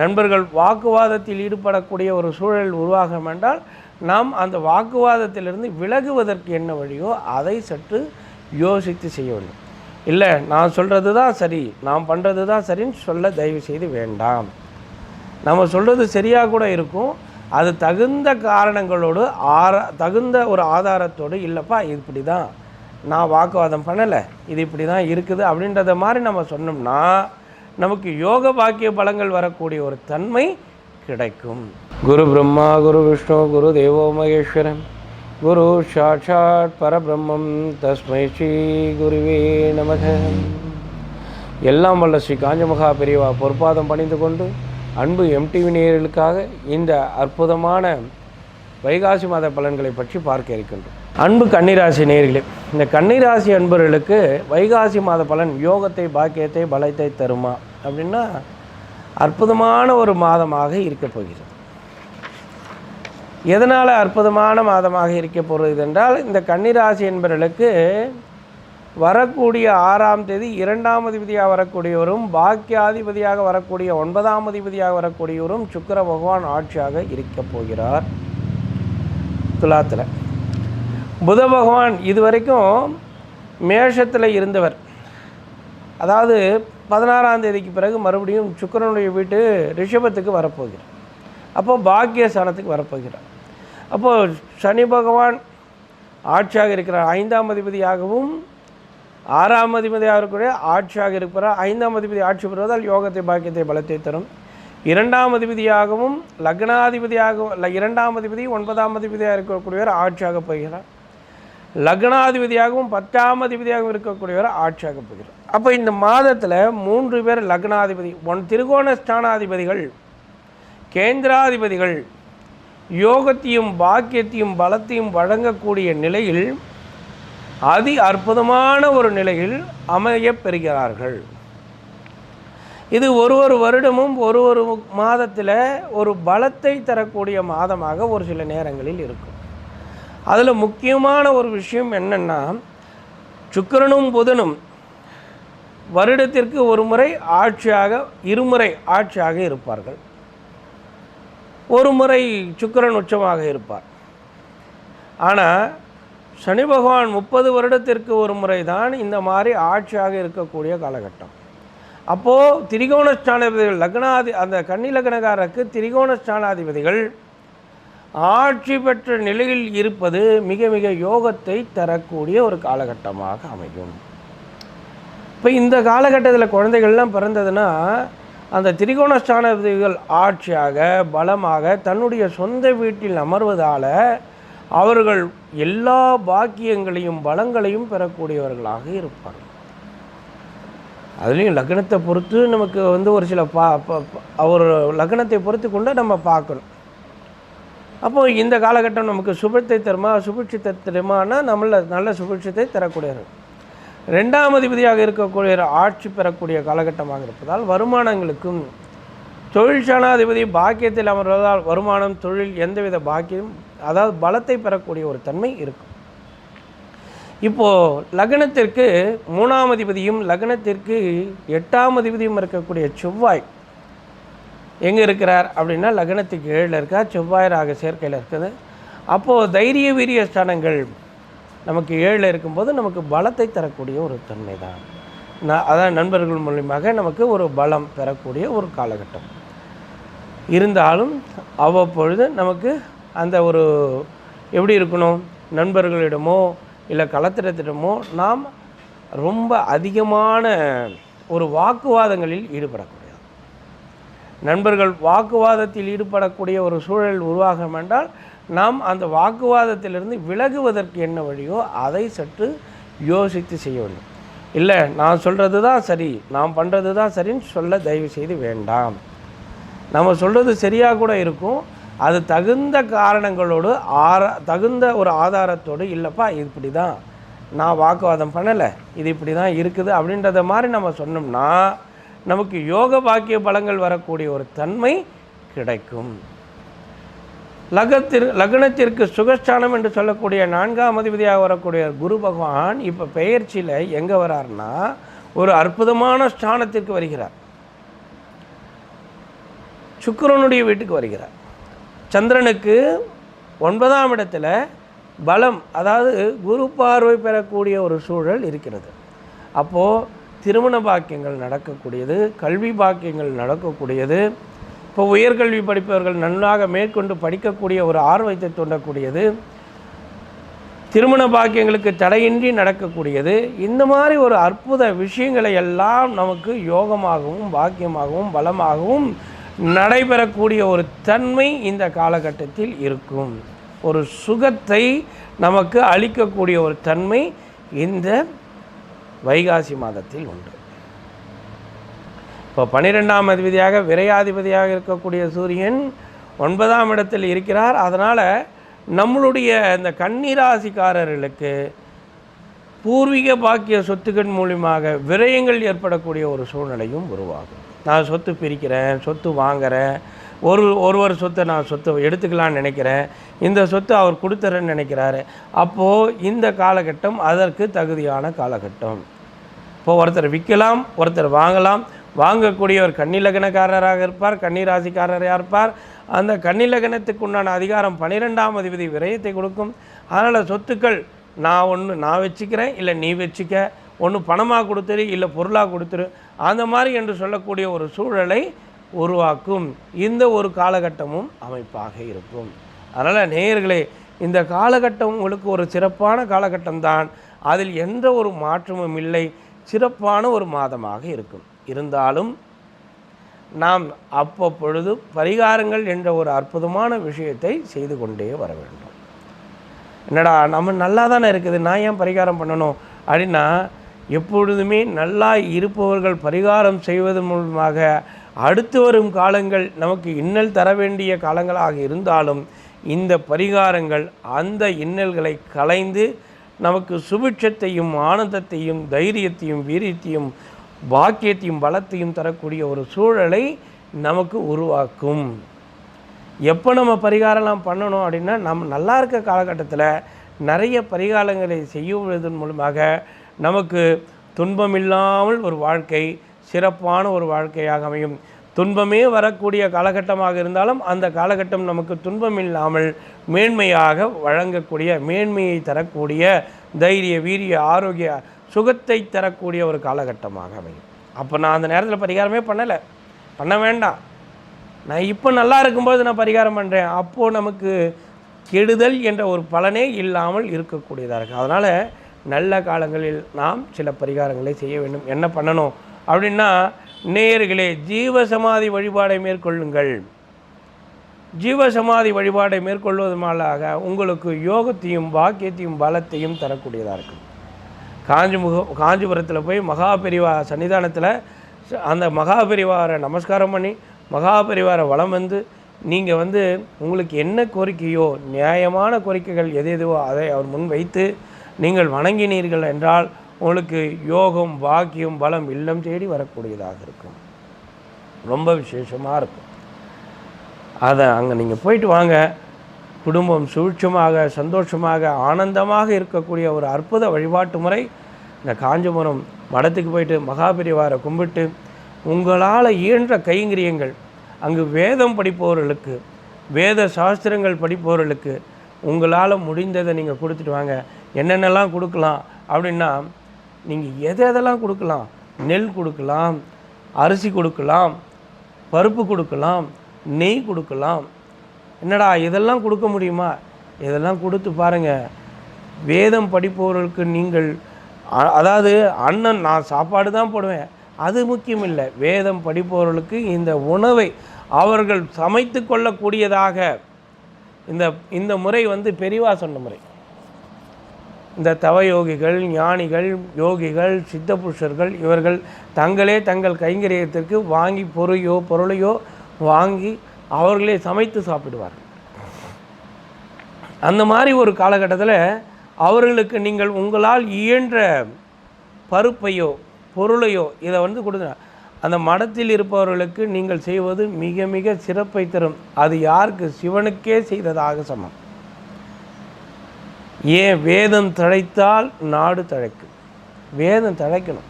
நண்பர்கள் வாக்குவாதத்தில் ஈடுபடக்கூடிய ஒரு சூழல் உருவாகும் என்றால் நாம் அந்த வாக்குவாதத்திலிருந்து விலகுவதற்கு என்ன வழியோ அதை சற்று யோசித்து செய்ய வேண்டும். இல்லை நான் சொல்கிறது தான் சரி நான் பண்ணுறது தான் சரின்னு சொல்ல தயவு செய்து வேண்டாம். நம்ம சொல்கிறது சரியாக கூட இருக்கும். அது தகுந்த காரணங்களோடு ஆர தகுந்த ஒரு ஆதாரத்தோடு இல்லைப்பா இது இப்படி தான். நான் வாக்குவாதம் பண்ணலை இது இப்படி தான் இருக்குது அப்படின்றத மாதிரி நம்ம சொன்னோம்னா நமக்கு யோக பாக்கிய பலங்கள் வரக்கூடிய ஒரு தன்மை கிடைக்கும். குரு பிரம்மா குரு விஷ்ணு குரு தேவோ மகேஸ்வரன். குரு சாட்சாத் பரபிரம்மம். தஸ்மை ஸ்ரீ குருவே நமக. எல்லாம் வல்ல ஸ்ரீ காஞ்சமகா பெரியவா பொற்பாதம் பணிந்து கொண்டு அன்பு எம்டிவி நேயர்களுக்காக இந்த அற்புதமான வைகாசி மாத பலன்களை பற்றி பார்க்க இருக்கின்றோம். அன்பு கன்னிராசி நேர்களே இந்த கன்னிராசி அன்பர்களுக்கு வைகாசி மாத பலன் யோகத்தை பாக்கியத்தை பலத்தை தருமா? அப்படின்னா அற்புதமான ஒரு மாதமாக இருக்கப் போகிறது. எதனால் அற்புதமான மாதமாக இருக்க போகிறது என்றால் இந்த கன்னிராசி என்பவர்களுக்கு வரக்கூடிய ஆறாம் தேதி இரண்டாம் அதிபதியாக வரக்கூடியவரும் பாக்கியாதிபதியாக வரக்கூடிய ஒன்பதாம் அதிபதியாக வரக்கூடியவரும் சுக்கர பகவான் ஆட்சியாக இருக்கப் போகிறார். துலாத்தில். புத பகவான் இதுவரைக்கும் மேஷத்தில் இருந்தவர். அதாவது பதினாறாம் தேதிக்கு பிறகு மறுபடியும் சுக்கரனுடைய வீட்டு ரிஷபத்துக்கு வரப்போகிறார். அப்போது பாக்கிய வரப்போகிறார். அப்போது சனி பகவான் ஆட்சியாக இருக்கிறார். ஐந்தாம் அதிபதியாகவும் ஆறாம் அதிபதியாக இருக்கக்கூடிய ஆட்சியாக இருக்கிறார் ஐந்தாம் அதிபதி ஆட்சி பெறுவதால் யோகத்தை பாக்கியத்தை பலத்தை தரும். இரண்டாம் அதிபதியாகவும் லக்னாதிபதியாகவும் இரண்டாம் அதிபதி ஒன்பதாம் அதிபதியாக இருக்கக்கூடியவர் ஆட்சியாக போகிறார். லக்னாதிபதியாகவும் பத்தாம் அதிபதியாகவும் இருக்கக்கூடியவர் ஆட்சியாக போகிறார். அப்போ இந்த மாதத்தில் மூன்று பேர் லக்னாதிபதி ஒன் திருகோண ஸ்தானாதிபதிகள் கேந்திராதிபதிகள் யோகத்தையும் பாக்கியத்தையும் பலத்தையும் வழங்கக்கூடிய நிலையில் அதி அற்புதமான ஒரு நிலையில் அமையப் பெறுகிறார்கள். இது ஒரு ஒரு வருடமும் ஒரு ஒரு மாதத்தில் ஒரு பலத்தை தரக்கூடிய மாதமாக ஒரு சில நேரங்களில் இருக்கும். அதில் முக்கியமான ஒரு விஷயம் என்னென்னா சுக்கிரனும் புதனும் வருடத்திற்கு ஒரு முறை ஆட்சியாக இருமுறை ஆட்சியாக இருப்பார்கள். ஒரு முறை சுக்கிரன் உச்சமாக இருப்பார். ஆனால் சனி பகவான் முப்பது வருடத்திற்கு ஒரு முறை தான் இந்த மாதிரி ஆட்சியாக இருக்கக்கூடிய காலகட்டம். அப்போது திரிகோண ஸ்தானாதிபதிகள் லக்னாதி அந்த கன்னி லக்னக்காரருக்கு திரிகோண ஸ்தானாதிபதிகள் ஆட்சி பெற்ற நிலையில் இருப்பது மிக மிக யோகத்தை தரக்கூடிய ஒரு காலகட்டமாக அமையும். இப்போ இந்த காலகட்டத்தில் குழந்தைகள்லாம் பிறந்ததுன்னா அந்த திரிகோண ஸ்தானாதிபதிகள் ஆட்சியாக பலமாக தன்னுடைய சொந்த வீட்டில் அமர்வதால் அவர்கள் எல்லா பாக்கியங்களையும் பலங்களையும் பெறக்கூடியவர்களாக இருப்பார்கள். அதுலேயும் லக்னத்தை பொறுத்து நமக்கு வந்து ஒரு சில பா ப- லக்னத்தை பொறுத்து கொண்டு நம்ம பார்க்கணும். அப்போது இந்த காலகட்டம் நமக்கு சுபத்தை தருமா? சுபிட்சத்தை தருமானா நம்மள நல்ல சுபிட்சத்தை தரக்கூடியது. ரெண்டாம் அதிபதியாக இருக்கக்கூடிய ஆட்சி பெறக்கூடிய காலகட்டமாக இருப்பதால் வருமானங்களுக்கும் தொழில் சாணாதிபதி பாக்கியத்தில் அமர்வதால் வருமானம் தொழில் எந்தவித பாக்கியம் அதாவது பலத்தை பெறக்கூடிய ஒரு தன்மை இருக்கும். இப்போது லக்னத்திற்கு மூணாம் அதிபதியும் லக்னத்திற்கு எட்டாம் அதிபதியும் இருக்கக்கூடிய செவ்வாய் எங்கே இருக்கிறார் அப்படின்னா லக்னத்துக்கு ஏழில் இருக்கா செவ்வாய் ராக சேர்க்கையில் இருக்குது. அப்போது தைரிய வீரிய ஸ்தானங்கள் நமக்கு ஏழில் இருக்கும்போது நமக்கு பலத்தை தரக்கூடிய ஒரு தன்மை தான் நான் அதான் நண்பர்கள் மூலியமாக நமக்கு ஒரு பலம் பெறக்கூடிய ஒரு காலகட்டம். இருந்தாலும் அவ்வப்பொழுது நமக்கு அந்த ஒரு எப்படி இருக்கணும்? நண்பர்களிடமோ இல்லை கலத்திரத்திடமோ நாம் ரொம்ப அதிகமான ஒரு வாக்குவாதங்களில் ஈடுபடக்கூடாது. நண்பர்கள் வாக்குவாதத்தில் ஈடுபடக்கூடிய ஒரு சூழல் உருவாகும் என்றால் நாம் அந்த வாக்குவாதத்திலிருந்து விலகுவதற்கு என்ன வழியோ அதை சற்று யோசித்து செய்ய வேண்டும். இல்லை நான் சொல்கிறது தான் சரி நான் பண்ணுறது தான் சரின்னு சொல்ல தயவு செய்து வேண்டாம். நம்ம சொல்கிறது சரியாக கூட இருக்கும். அது தகுந்த காரணங்களோடு ஆர தகுந்த ஒரு ஆதாரத்தோடு இல்லைப்பா இது இப்படி தான். நான் வாக்குவாதம் பண்ணலை இது இப்படி தான் இருக்குது அப்படின்றத மாதிரி நம்ம சொன்னோம்னா நமக்கு யோக பாக்கிய பலங்கள் வரக்கூடிய ஒரு தன்மை கிடைக்கும். லகத்திற்கு லக்னத்திற்கு சுகஸ்தானம் என்று சொல்லக்கூடிய நான்காம் அதிபதியாக வரக்கூடிய குரு பகவான் இப்போ பெயர்ச்சியில் எங்கே வராருன்னா ஒரு அற்புதமான ஸ்தானத்திற்கு வருகிறார். சுக்கரனுடைய வீட்டுக்கு வருகிறார். சந்திரனுக்கு ஒன்பதாம் இடத்துல பலம் அதாவது குரு பார்வை பெறக்கூடிய ஒரு சூழல் இருக்கிறது. அப்போது திருமண பாக்கியங்கள் நடக்கக்கூடியது கல்வி பாக்கியங்கள் நடக்கக்கூடியது இப்போ உயர்கல்வி படிப்பவர்கள் நன்றாக மேற்கொண்டு படிக்கக்கூடிய ஒரு ஆர்வத்தை தூண்டக்கூடியது திருமண பாக்கியங்களுக்கு தடையின்றி நடக்கக்கூடியது இந்த மாதிரி ஒரு அற்புத விஷயங்களை எல்லாம் நமக்கு யோகமாகவும் பாக்கியமாகவும் பலமாகவும் நடைபெறக்கூடிய ஒரு தன்மை இந்த காலகட்டத்தில் இருக்கும். ஒரு சுகத்தை நமக்கு அளிக்கக்கூடிய ஒரு தன்மை இந்த வைகாசி மாதத்தில் உண்டு. இப்போ பன்னிரெண்டாம் அதிபதியாக விரையாதிபதியாக இருக்கக்கூடிய சூரியன் ஒன்பதாம் இடத்தில் இருக்கிறார். அதனால் நம்மளுடைய இந்த கன்னிராசிக்காரர்களுக்கு பூர்வீக பாக்கிய சொத்துக்கள் மூலியமாக விரயங்கள் ஏற்படக்கூடிய ஒரு சூழ்நிலையும் உருவாகும். நான் சொத்து பிரிக்கிறேன் சொத்து வாங்குகிறேன் ஒரு ஒருவர் சொத்தை நான் சொத்தை எடுத்துக்கலான்னு நினைக்கிறேன் இந்த சொத்து அவர் கொடுத்துறேன்னு நினைக்கிறாரு. அப்போது இந்த காலகட்டம் அதற்கு தகுதியான காலகட்டம். இப்போ ஒருத்தர் விற்கலாம் ஒருத்தர் வாங்கலாம். வாங்கக்கூடியவர் கன்னிலகனக்காரராக இருப்பார் கன்னிராசிக்காரராக இருப்பார் அந்த கன்னிலகனத்துக்கு உண்டான அதிகாரம் பன்னிரெண்டாம் அதிபதி விரயத்தை கொடுக்கும். அதனால் சொத்துக்கள் நான் ஒன்று நான் வச்சுக்கிறேன் இல்லை நீ வச்சுக்க. ஒன்று பணமாக கொடுத்துரு இல்லை பொருளாக கொடுத்துரு. அந்த மாதிரி என்று சொல்லக்கூடிய ஒரு சூழலை உருவாக்கும். இந்த ஒரு காலகட்டமும் அமைப்பாக இருக்கும். அதனால் நேயர்களே இந்த காலகட்டம் உங்களுக்கு ஒரு சிறப்பான காலகட்டம்தான். அதில் எந்த ஒரு மாற்றமும் இல்லை. சிறப்பான ஒரு மாதமாக இருக்கும். இருந்தாலும் நாம் அவ்வப்பொழுது பரிகாரங்கள் என்ற ஒரு அற்புதமான விஷயத்தை செய்து கொண்டே வர வேண்டும். என்னடா நம்ம நல்லா தானே இருக்குது நான் ஏன் பரிகாரம் பண்ணணும்? அப்படின்னா எப்பொழுதுமே நல்லா இருப்பவர்கள் பரிகாரம் செய்வதன் மூலமாக அடுத்து வரும் காலங்கள் நமக்கு இன்னல் தர வேண்டிய காலங்களாக இருந்தாலும் இந்த பரிகாரங்கள் அந்த இன்னல்களை கலைந்து நமக்கு சுபிட்சத்தையும் ஆனந்தத்தையும் தைரியத்தையும் வீரியத்தையும் பாக்கியத்தையும் பலத்தையும் தரக்கூடிய ஒரு சூழலை நமக்கு உருவாக்கும். எப்போ நம்ம பரிகாரம்லாம் பண்ணணும் அப்படின்னா நம்ம நல்லா இருக்க காலகட்டத்தில் நிறைய பரிகாரங்களை செய்யுவதன் மூலமாக நமக்கு துன்பம் இல்லாமல் ஒரு வாழ்க்கை சிறப்பான ஒரு வாழ்க்கையாக அமையும். துன்பமே வரக்கூடிய காலகட்டமாக இருந்தாலும் அந்த காலகட்டம் நமக்கு துன்பம் இல்லாமல் மேன்மையாக வழங்கக்கூடிய மேன்மையை தரக்கூடிய தைரிய வீரிய ஆரோக்கிய சுகத்தை தரக்கூடிய ஒரு காலகட்டமாக அமையும். அப்போ நான் அந்த நேரத்தில் பரிகாரமே பண்ணலை. பண்ண வேண்டாம். நான் இப்போ நல்லா இருக்கும்போது நான் பரிகாரம் பண்ணுறேன் அப்போது நமக்கு கெடுதல் என்ற ஒரு பலனே இல்லாமல் இருக்கக்கூடியதாக இருக்குது அதனால் நல்ல காலங்களில் நாம் சில பரிகாரங்களை செய்ய வேண்டும். என்ன பண்ணணும் அப்படின்னா நேயர்களே ஜீவசமாதி வழிபாடை மேற்கொள்ளுங்கள். ஜீவசமாதி வழிபாடை மேற்கொள்வதுமாலாக உங்களுக்கு யோகத்தையும் பாக்கியத்தையும் பலத்தையும் தரக்கூடியதாக இருக்கும். காஞ்சிமுக காஞ்சிபுரத்தில் போய் மகாபெரிவார சன்னிதானத்தில் ச- அந்த மகாபெரிவாரை நமஸ்காரம் பண்ணி மகாபெரிவாரை வலம் வந்து நீங்கள் வந்து உங்களுக்கு என்ன கோரிக்கையோ நியாயமான கோரிக்கைகள் எது எதுவோ அதை அவர் முன் வைத்து நீங்கள் வணங்கினீர்கள் என்றால் உங்களுக்கு யோகம் பாக்கியம் பலம் இல்லம் தேடி வரக்கூடியதாக இருக்கும். ரொம்ப விசேஷமாக இருக்கும். அதை அங்கே நீங்கள் போயிட்டு வாங்க. குடும்பம் சூழ்ச்சமாக சந்தோஷமாக ஆனந்தமாக இருக்கக்கூடிய ஒரு அற்புத வழிபாட்டு முறை இந்த காஞ்சிபுரம் மடத்துக்கு போயிட்டு மகாபிரிவாரை கும்பிட்டு உங்களால் இயன்ற கைங்கரியங்கள் அங்கு வேதம் படிப்பவர்களுக்கு வேத சாஸ்திரங்கள் படிப்பவர்களுக்கு உங்களால் முடிந்ததை நீங்கள் கொடுத்துட்டு வாங்க. என்னென்னலாம் கொடுக்கலாம் அப்படின்னா நீங்கள் எதை எதெல்லாம் கொடுக்கலாம்? நெல் கொடுக்கலாம் அரிசி கொடுக்கலாம் பருப்பு கொடுக்கலாம் நெய் கொடுக்கலாம். என்னடா இதெல்லாம் கொடுக்க முடியுமா? இதெல்லாம் கொடுத்து பாருங்கள் வேதம் படிப்பவர்களுக்கு நீங்கள் அதாவது அண்ணன் நான் சாப்பாடு தான் போடுவேன். அது முக்கியம் இல்லை வேதம் படிப்பவர்களுக்கு இந்த உணவை அவர்கள் சமைத்து கொள்ளக்கூடியதாக. இந்த இந்த முறை வந்து பெரிவா சொன்ன முறை. இந்த தவயோகிகள் ஞானிகள் யோகிகள் சித்த புருஷர்கள் இவர்கள் தங்களே தங்கள் கைங்கரியத்திற்கு வாங்கி பொருளையோ பொருளையோ வாங்கி அவர்களே சமைத்து சாப்பிடுவார்கள். அந்த மாதிரி ஒரு காலகட்டத்தில் அவர்களுக்கு நீங்கள் உங்களால் இயன்ற பருப்பையோ பொருளையோ இதை வந்து கொடுங்க. அந்த மடத்தில் இருப்பவர்களுக்கு நீங்கள் செய்வது மிக மிக சிறப்பை தரும். அது யாருக்கு? சிவனுக்கே செய்ததாக சமம். ஏன் வேதம் தழைத்தால் நாடு தழைக்கும்? வேதம் தழைக்கணும்.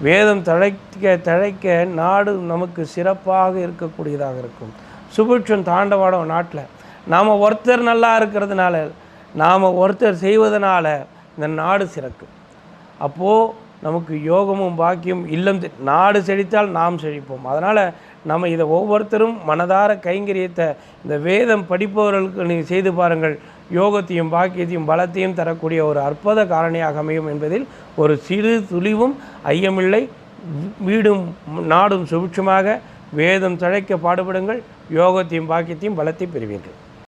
வேதம் தழைக்க தழைக்க நாடு நமக்கு சிறப்பாக இருக்கக்கூடியதாக இருக்கும். சுபிட்சம் தாண்டவாடம் நாட்டில். நாம் ஒருத்தர் நல்லா இருக்கிறதுனால நாம் ஒருத்தர் செய்வதனால இந்த நாடு சிறக்கும். அப்போது நமக்கு யோகமும் பாக்கியம் இல்லம் நாடு செழித்தால் நாம் செழிப்போம். அதனால் நம்ம இதை ஒவ்வொருத்தரும் மனதார கைங்கரியத்தை இந்த வேதம் படிப்பவர்களுக்கு நீங்கள் செய்து பாருங்கள். யோகத்தையும் பாக்கியத்தையும் பலத்தையும் தரக்கூடிய ஒரு அற்புத காரணியாக அமையும் என்பதில் ஒரு சிறு துளிவும் ஐயமில்லை. வீடும் நாடும் சுபிட்சமாக வேதம் தழைக்க பாடுபடுங்கள். யோகத்தையும் பாக்கியத்தையும் பலத்தை பெறுவீர்கள்.